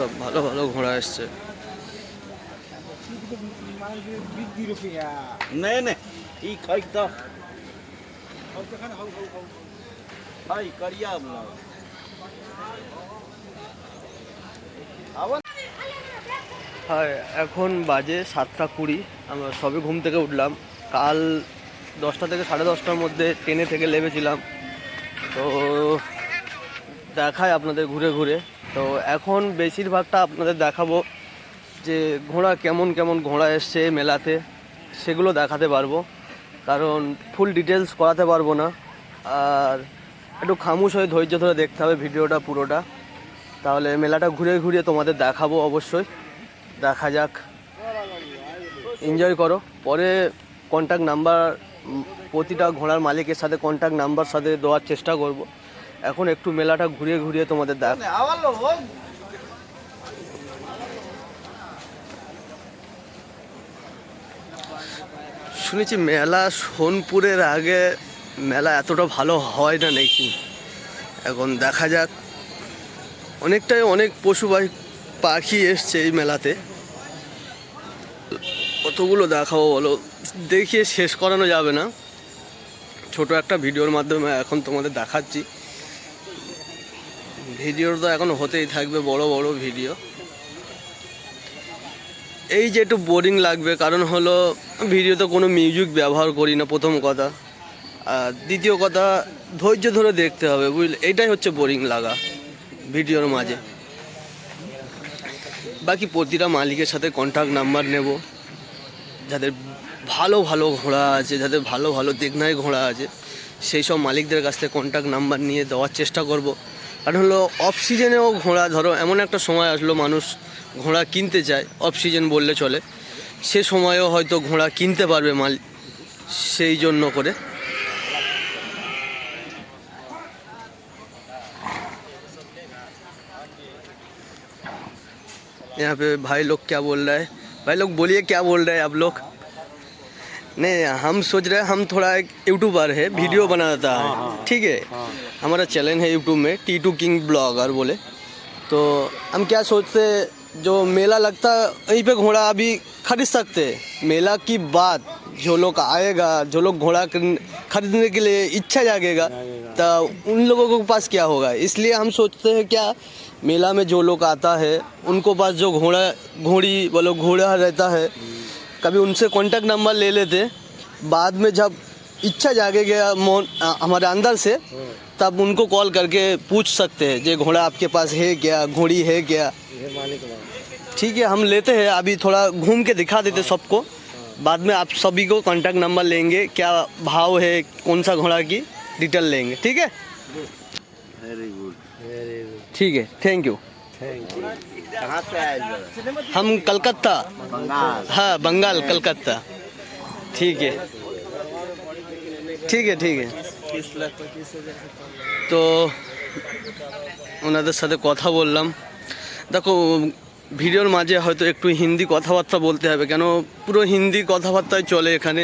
সব ভালো ভালো ঘোড়া এসছে। এখন বাজে সাতটা কুড়ি আমরা সবে ঘুম থেকে উঠলাম। কাল দশটা থেকে সাড়ে দশটার মধ্যে ট্রেনে থেকে নেমেছিলাম। তো দেখায় আপনাদের ঘুরে ঘুরে। তো এখন বেশিরভাগটা আপনাদের দেখাবো যে ঘোড়া কেমন কেমন ঘোড়া এসছে মেলাতে, সেগুলো দেখাতে পারব। কারণ ফুল ডিটেলস করাতে পারব না। আর একটু খামোশ হয়ে ধৈর্য ধরে দেখতে হবে ভিডিওটা পুরোটা। তাহলে মেলাটা ঘুরে ঘুরিয়ে তোমাদের দেখাবো অবশ্যই। দেখা যাক। এনজয় করো। পরে কন্ট্যাক্ট নাম্বার প্রতিটা ঘোড়ার মালিকের সাথে কন্ট্যাক্ট নাম্বার সাথে দেওয়ার চেষ্টা করব। এখন একটু মেলাটা ঘুরিয়ে ঘুরিয়ে তোমাদের দেখ শুনেছি মেলা সোনপুরের আগে মেলা এতটা ভালো হয় না নাকি? এখন দেখা যাক। অনেকটাই অনেক পশু পাখি এসছে এই মেলাতে। কতগুলো দেখাবো বলো? দেখিয়ে শেষ করানো যাবে না। ছোট একটা ভিডিওর মাধ্যমে এখন তোমাদের দেখাচ্ছি। ভিডিও তো এখন হতেই থাকবে, বড় বড় ভিডিও। এই যে একটু বোরিং লাগবে, কারণ হলো ভিডিওতে কোনো মিউজিক ব্যবহার করি না, প্রথম কথা। আর দ্বিতীয় কথা, ধৈর্য ধরে দেখতে হবে, বুঝলে? এটাই হচ্ছে বোরিং লাগা ভিডিওর মাঝে। বাকি প্রতিটা মালিকের সাথে কন্ট্যাক্ট নাম্বার নেব। যাদের ভালো ভালো ঘোড়া আছে, যাদের ভালো ভালো দেখনায় ঘোড়া আছে, সেই সব মালিকদের কাছ থেকে কন্ট্যাক্ট নাম্বার নিয়ে দেওয়ার চেষ্টা করব। কারণ হলো অফ সিজনেও ঘোড়া ধরো এমন একটা সময় আসলো মানুষ ঘোড়া কিনতে চায় অফ সিজন বললে চলে সে সময়েও হয়তো ঘোড়া কিনতে পারবে মাল সেই জন্য করে यहाँ पे भाई लोग क्या बोल रहा है भाई लोग बोलिए क्या बोल रहे हैं आप लोग नहीं हम सोच रहे हैं हम थोड़ा एक यूट्यूबर है वीडियो बनाता है। ठीक है? हमारा चैनल है यूट्यूब में टी टू किंग ब्लॉगर बोले। तो हम क्या सोचते हैं, जो मेला लगता है वहीं पे घोड़ा अभी खरीद सकते मेला की बात जो लोग आएगा जो लोग घोड़ा खरीदने के लिए इच्छा जागेगा तो उन लोगों के पास क्या होगा? इसलिए हम सोचते हैं क्या मेला में जो लोग आता है उनको पास जो घोड़ा घोड़ी बोलो घोड़ा रहता है कभी उनसे कॉन्टैक्ट नंबर ले लेते। बाद में जब इच्छा जागेगा मोन अ, हमारे अंदर से तब उनको कॉल करके पूछ सकते हैं जे घोड़ा आपके पास है क्या? घोड़ी है क्या? ठीक है हम लेते हैं अभी थोड़ा घूम के दिखा देते सबको। बाद में आप सभी को कॉन्टैक्ट नंबर लेंगे क्या भाव है कौन सा घोड़ा की डिटेल लेंगे। ठीक है? वेरी गुड ठीक है थैंक यू कहाँ से आए जरा? हम कलकत्ता बंगाल हाँ बंगाल कलकत्ता ठीक है ঠিক আছে ঠিক আছে তো ওনাদের সাথে কথা বললাম দেখো ভিডিওর মাঝে হয়তো একটু হিন্দি কথাবার্তা বলতে হবে কেন পুরো হিন্দি কথাবার্তায় চলে এখানে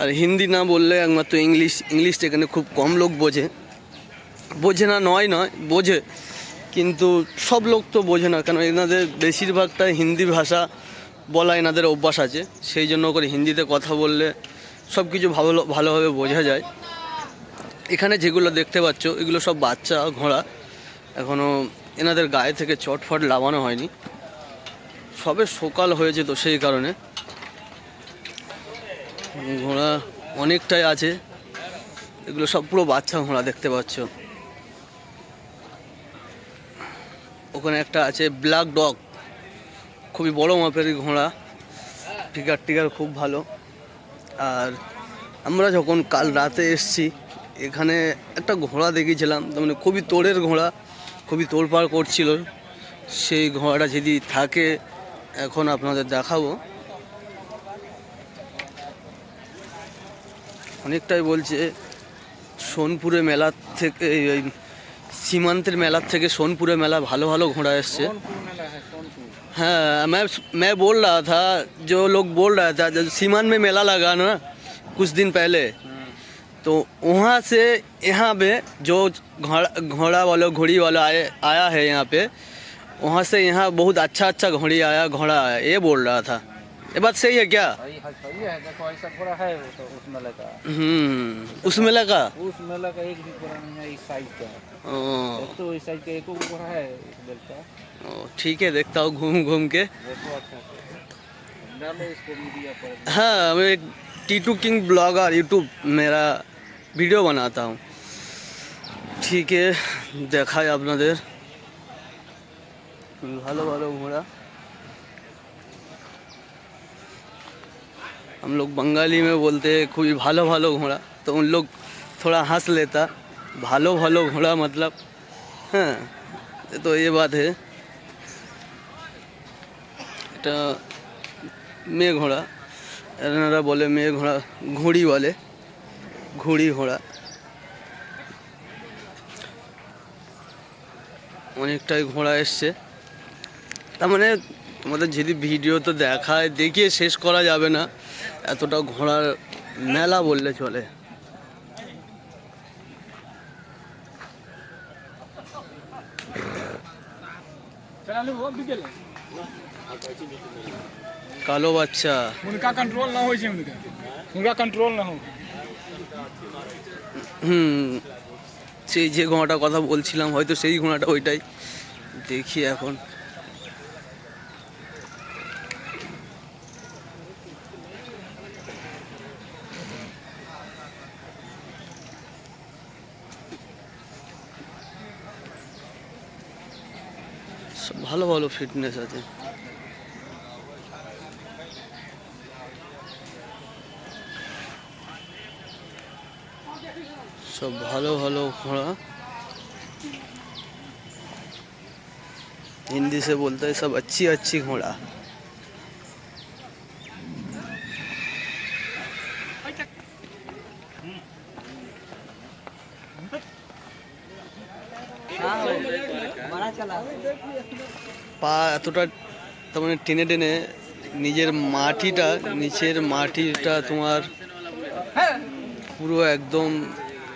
আর হিন্দি না বললে একমাত্র ইংলিশ ইংলিশটা এখানে খুব কম লোক বোঝে বোঝে না নয় নয় বোঝে কিন্তু সব লোক তো বোঝে না, কেন এনাদের বেশিরভাগটা হিন্দি ভাষা বলা এনাদের অভ্যাস আছে। সেই জন্য করে হিন্দিতে কথা বললে সব কিছু ভালো, ভালোভাবে বোঝা যায়। এখানে যেগুলো দেখতে পাচ্ছ, এগুলো সব বাচ্চা, ঘোড়া। এখনও এনাদের গায়ে থেকে চটফট লাগানো হয়নি। সবে সকাল হয়েছে তো সেই কারণে। ঘোড়া অনেকটাই আছে। এগুলো সব পুরো বাচ্চা ঘোড়া দেখতে পাচ্ছ। ওখানে একটা আছে ব্ল্যাক ডগ খুবই বড় মাপের ঘোড়া। ফিগার টিগার খুব ভালো। আর আমরা যখন কাল রাতে এসছি, এখানে একটা ঘোড়া দেখেছিলাম মানে খুবই তোড়ের ঘোড়া, খুবই তোড়পাড় করছিল। সেই ঘোড়াটা যদি থাকে, এখন আপনাদের দেখাবো। অনেকটাই বলছে, সোনপুরে মেলার থেকে এই এই সীমান্তের মেলার থেকে সোনপুরে মেলা ভালো ভালো ঘোড়া এসছে हाँ मैं मैं बोल रहा था जो लोग बोल रहा था जब सीमान में मेला लगा ना कुछ दिन पहले तो वहाँ से यहाँ पे जो घोड़ा घोड़ा वाला घोड़ी वाला आए आया है यहाँ पे वहाँ से यहाँ बहुत अच्छा अच्छा घोड़ी आया घोड़ा आया ये बोल रहा था ये बात सही है क्या सही है सही है देखो ऐसा घोड़ा है वो तो उस मेले का हम्म उस मेला का उस मेले का एक भी घोड़ा नहीं है इस साइज का ओ, एक तो इस साइज का एक घोड़ा है उस बेल का ओ, ठीक है देखता हूँ घूम घूम के देखो अच्छा से डालो इसको मीडिया पर हाँ मैं एक टीटू किंग ब्लॉगर यूट्यूब मेरा ভিডিও বানাতা हूँ ঠিক है দেখায় আপনাদের খুবই ভালো ভালো ঘোড়া हम लोग बंगाली में बोलते हैं कोई भालो भालो घोड़ा तो उन लोग थोड़ा हंस लेता भालो भालो घोड़ा मतलब हाँ तो ये बात है এটা মেয়ে ঘোড়া এনারা বলে মেয়ে ঘোড়া ঘুড়ি বলে ঘুড়ি ঘোড়া অনেকটাই ঘোড়া এসছে তার মানে তোমাদের যদি ভিডিও তো দেখায় দেখিয়ে শেষ করা যাবে না এতটা ঘোড়ার মেলা বললে চলে কালো বাচ্চা उनका कंट्रोल ना हो उनका उनका कंट्रोल ना हो হুম সেই যে ঘোড়াটার কথা বলছিলাম হয়তো সেই ঘোড়াটা ওইটাই দেখি এখন ভালো ভালো ফিটনেস আছে সব ভালো ভালো घोड़ा हिंदी से बोलते हैं सब अच्छी अच्छी घोड़ा পা এতটা তার মানে টেনে টেনে নিজের মাটিটা, নিচের মাটিটা তোমার পুরো একদম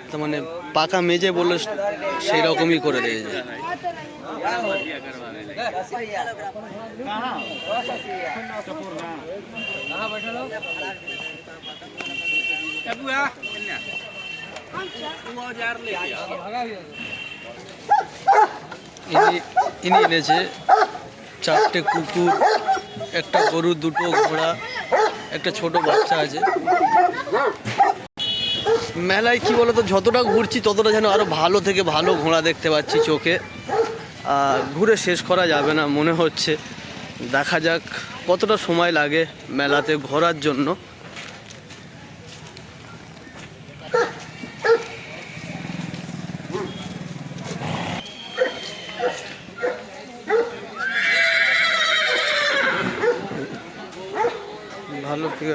তার মানে পাকা মেজে বললে সেই রকমই করে ইনি ইনি এনেছে। চারটে কুকুর, একটা গরু, দুটো ঘোড়া, একটা ছোট বাচ্চা আছে। মেলায় কি বলতো, যতটা ঘুরছি ততটা যেন আরও ভালো থেকে ভালো ঘোড়া দেখতে পাচ্ছি চোখে। ঘুরে শেষ করা যাবে না, মনে হচ্ছে। দেখা যাক কতটা সময় লাগে মেলাতে ঘোরার জন্য।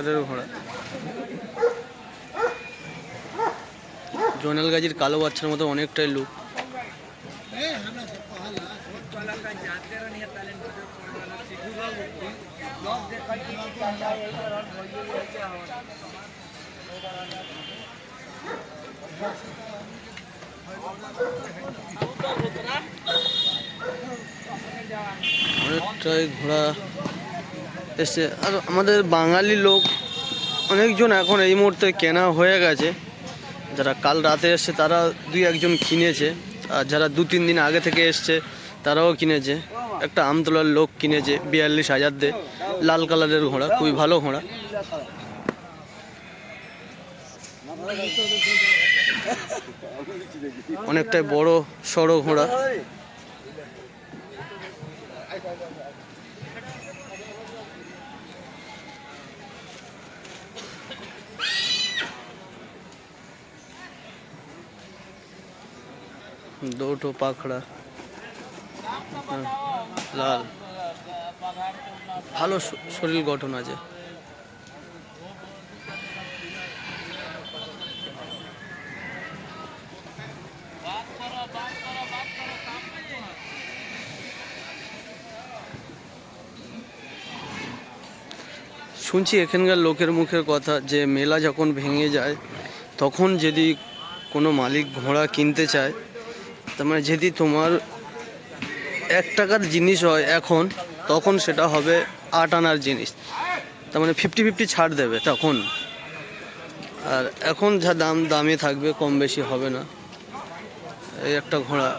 ভালো ঘোড়া জোনাল গাজির কালো বাচ্চার মতো অনেকটাই লুক অনেকটাই ঘোড়া এসছে আর আমাদের বাঙালি লোক, অনেকজন এখন এই মুহূর্তে কেনা হয়ে গেছে। যারা কাল রাতে এসছে, তারা দুই একজন কিনেছে। আর যারা দু তিন দিন আগে থেকে এসছে, তারাও কিনেছে। একটা আমতলার লোক কিনেছে, বিয়াল্লিশ হাজার দে। লাল কালারের ঘোড়া, খুবই ভালো ঘোড়া। অনেকটাই বড়, সড়ো ঘোড়া। दो ठो पाखड़ा হ্যাঁ, লাল ভালো শ- শরীর গঠন আছে শুনছি এখানকার লোকের মুখের কথা যে মেলা যখন ভেঙে যায় তখন যদি কোনো মালিক ঘোড়া কিনতে চায় তার মানে যদি তোমার এক টাকার জিনিস হয় এখন, তখন সেটা হবে আট আনার জিনিস। তার মানে ফিফটি ফিফটি ছাড় দেবে তখন। আর এখন যা দাম, দামে থাকবে, কম বেশি হবে না। এই একটা ঘোড়া।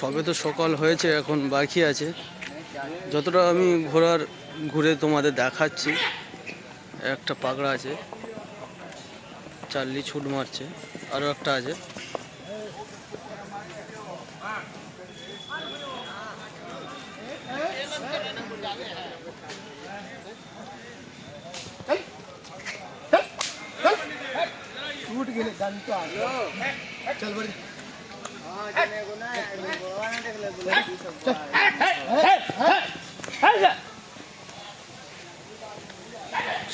সবে তো সকাল হয়েছে, এখন বাকি আছে। যতটা আমি ঘোরার ঘুরে তোমাদের দেখাচ্ছি, একটা পাগড়া আছে, চার্লি ছুট মারছে, আরও একটা আছে।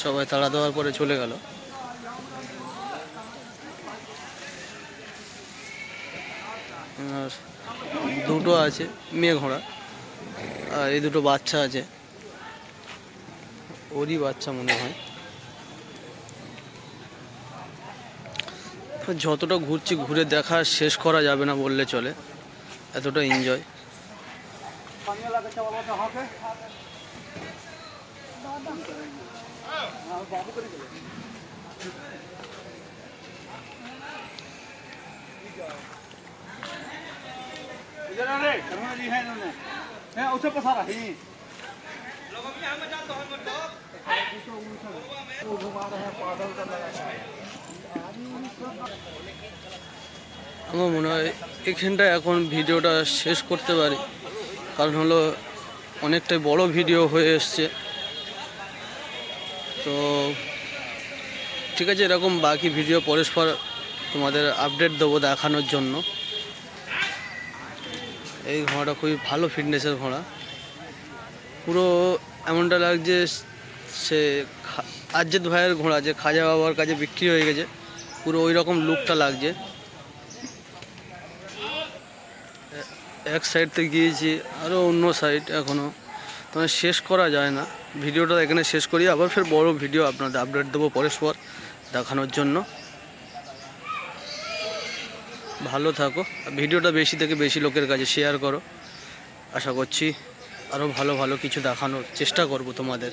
সবাই তাড়া দেওয়ার পরে চলে গেল। আর দুটো আছে, মেয়ে ঘোড়া। আর এই দুটো বাচ্চা আছে। ওরই বাচ্চা মনে হয়। যতটা ঘুরছি ঘুরে দেখা শেষ করা যাবে না বললে চলে। এতটা এনজয় আমার মনে হয় এখানটায় এখন ভিডিওটা শেষ করতে পারি। কারণ হলো অনেকটাই বড় ভিডিও হয়ে এসছে। তো ঠিক আছে, এরকম বাকি ভিডিও পরস্পর তোমাদের আপডেট দেবো দেখানোর জন্য। এই ঘোড়াটা খুবই ভালো ফিটনেসের ঘোড়া। পুরো এমনটা লাগছে, সে আজ্জেদ ভাইয়ের ঘোড়া যে খাজা বাবার কাছে বিক্রি হয়ে গেছে। পুরো ওই রকম লুকটা লাগছে। এক সাইড থেকে গিয়েছি আরও অন্য সাইড এখনও তোমার শেষ করা যায় না। ভিডিওটা এখানে শেষ করি, আবার ফের বড় ভিডিও আপনাদের আপডেট দেবো পরস্পর দেখানোর জন্য। ভালো থাকো। ভিডিওটা বেশি থেকে বেশি লোকের কাছে শেয়ার করো। আশা করছি আরও ভালো ভালো কিছু দেখানোর চেষ্টা করব তোমাদের।